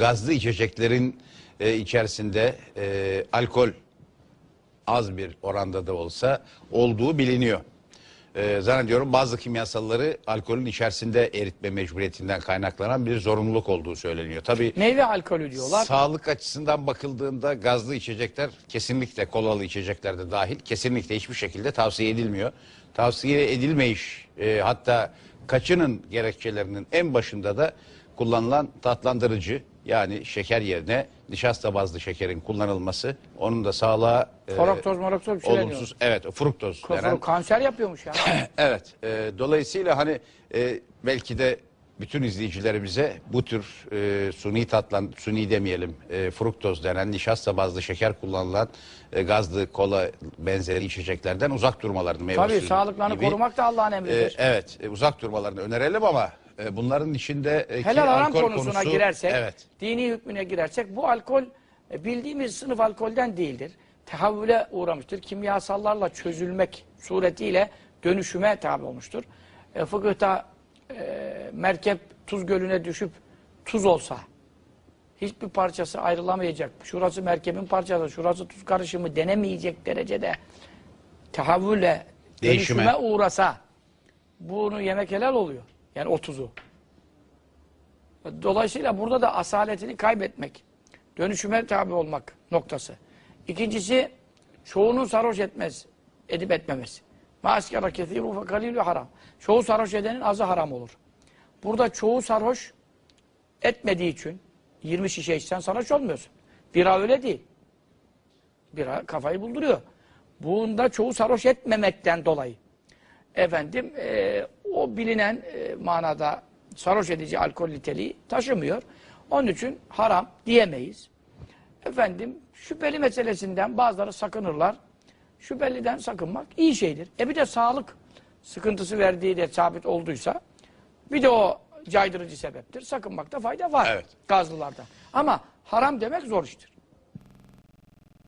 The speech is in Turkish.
gazlı içeceklerin e, içerisinde e, alkol az bir oranda da olsa olduğu biliniyor. E, zannediyorum bazı kimyasalları alkolün içerisinde eritme mecburiyetinden kaynaklanan bir zorunluluk olduğu söyleniyor. Tabii Meyve alkolü diyorlar. Sağlık açısından bakıldığında gazlı içecekler kesinlikle kolalı içecekler de dahil kesinlikle hiçbir şekilde tavsiye edilmiyor. Tavsiye edilmeyiş e, hatta kaçının gerekçelerinin en başında da kullanılan tatlandırıcı yani şeker yerine nişasta bazlı şekerin kullanılması onun da sağlığa e, Fruktoz moroktoz bir şey olumsuz evet fruktoz Kafuru denen kanser yapıyormuş ya. Evet. e, dolayısıyla hani e, belki de bütün izleyicilerimize bu tür e, suni tatlan, suni demeyelim, e, fruktoz denen nişasta bazlı şeker kullanılan e, gazlı kola benzeri içeceklerden uzak durmalarını meyve Tabii suyu sağlıklarını gibi, korumak da Allah'ın e, emridir. evet, e, uzak durmalarını önerelim ama e, bunların içinde e, Helal haram alkol konusuna konusu, girersek, evet, dini hükmüne girersek bu alkol e, bildiğimiz sınıf alkolden değildir. Tehavvüle uğramıştır. Kimyasallarla çözülmek suretiyle dönüşüme tabi olmuştur. E, fıkıhta e, merkep tuz gölüne düşüp tuz olsa hiçbir parçası ayrılamayacak. Şurası merkebin parçası, şurası tuz karışımı denemeyecek derecede tehavvüle Değişime. dönüşüme uğrasa bunu yemek helal oluyor. Yani o tuzu. Dolayısıyla burada da asaletini kaybetmek, dönüşüme tabi olmak noktası. İkincisi, çoğunun sarhoş etmez, edip etmemesi. Maaskara kethiru fe kalilü haram. Çoğu sarhoş edenin azı haram olur. Burada çoğu sarhoş etmediği için 20 şişe içsen sarhoş olmuyorsun. Bira öyle değil. Bira kafayı bulduruyor. Bunda çoğu sarhoş etmemekten dolayı. Efendim e, o bilinen e, manada sarhoş edici alkol niteliği taşımıyor. Onun için haram diyemeyiz. Efendim şüpheli meselesinden bazıları sakınırlar. Şüpheliden sakınmak iyi şeydir. E bir de sağlık sıkıntısı verdiği de sabit olduysa bir de o caydırıcı sebeptir. Sakınmakta fayda var Evet. gazlılarda. Ama haram demek zor iştir.